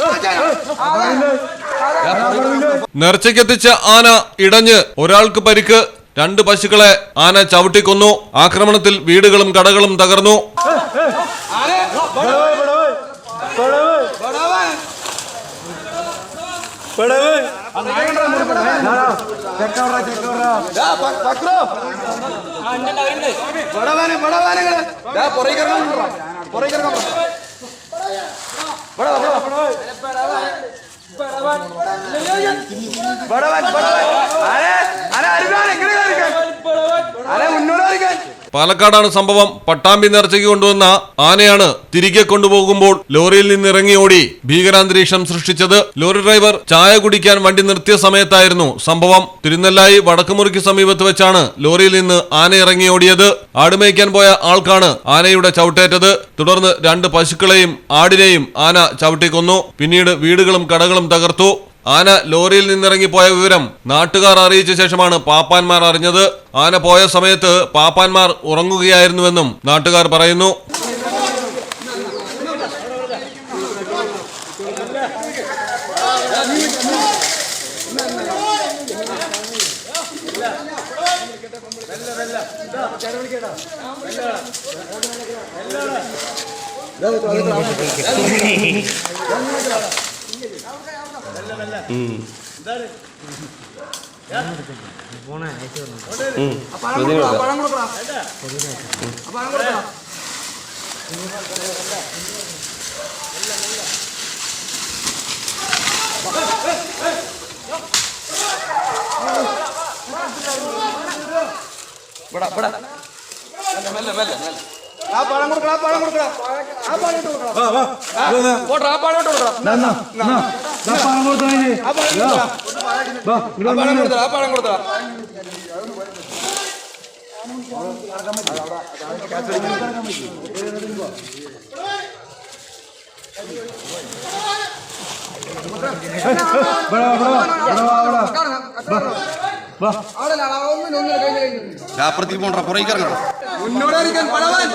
നേർച്ചയ്ക്കെത്തിച്ച ആന ഇടഞ്ഞ് ഒരാൾക്ക് പരിക്ക് രണ്ട് പശുക്കളെ ആന ചവിട്ടിക്കൊന്നു ആക്രമണത്തിൽ വീടുകളും കടകളും തകർന്നു. ബടവാനെ ബടവാനങ്ങൾ പുറകെ ഇറങ്ങാൻ പറ. പുറകെ ഇറങ്ങാൻ പറ. പാലക്കാടാണ് സംഭവം. പട്ടാമ്പി നേർച്ചയ്ക്ക് കൊണ്ടുവന്ന ആനയാണ് തിരികെ കൊണ്ടുപോകുമ്പോൾ ലോറിയിൽ നിന്ന് ഇറങ്ങി ഓടി ഭീകരാന്തരീക്ഷം സൃഷ്ടിച്ചത്. ലോറി ഡ്രൈവർ ചായ കുടിക്കാൻ വണ്ടി നിർത്തിയ സമയത്തായിരുന്നു സംഭവം. തിരുനെല്ലായി വടക്കുമുറിക്ക് സമീപത്ത് വെച്ചാണ് ലോറിയിൽ നിന്ന് ആന ഇറങ്ങി ഓടിയത്. ആടുമേയ്ക്കാൻ പോയ ആൾക്കാണ് ആനയുടെ ചവിട്ടേറ്റത്. തുടർന്ന് രണ്ട് പശുക്കളെയും ആടിനെയും ആന ചവിട്ടിക്കൊന്നു പിന്നീട് വീടുകളും കടകളും തകർത്തു. ആന ലോറിയിൽ നിന്നിറങ്ങി പോയ വിവരം നാട്ടുകാർ അറിയിച്ച ശേഷമാണ് പാപ്പാന്മാർ അറിഞ്ഞത്. ആന പോയ സമയത്ത് പാപ്പാന്മാർ ഉറങ്ങുകയായിരുന്നുവെന്നും നാട്ടുകാർ പറയുന്നു. ഇവിടെ ഇവിടെ. മെല്ലെ മെല്ലെ മെല്ലെ. ആ പഴം കൊടുക്കടാ ആ പഴം കൊടുക്കടാ ആ പഴം ഇട്ട് കൊടുക്കടാ ആ, പോട്ടെ ആ പഴം ഇട്ട് കൊടുക്കടാ കൊടുത്തടാ ആ പഴം കൊടുത്തടാ അപ്പുറത്തേക്ക് പോണ്ട പുറത്തേക്ക് ഇറങ്ങണം. മുന്നോടിരിക്കാൻ പടവൻ.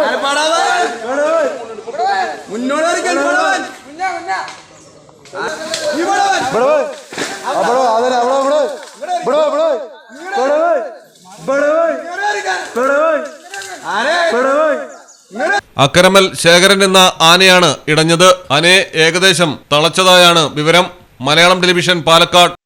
ആരെ പടവൻ മുന്നോടിരിക്കാൻ പടവൻ ഈ പടവൻ മുന്നോടിരിക്കാൻ. ആരെ അക്കരമൽ ശേഖരൻ എന്ന ആനയാണ് ഇടഞ്ഞത്. ആനയെ ഏകദേശം തളച്ചതായാണ് വിവരം. മലയാളം ടെലിവിഷൻ പാലക്കാട്.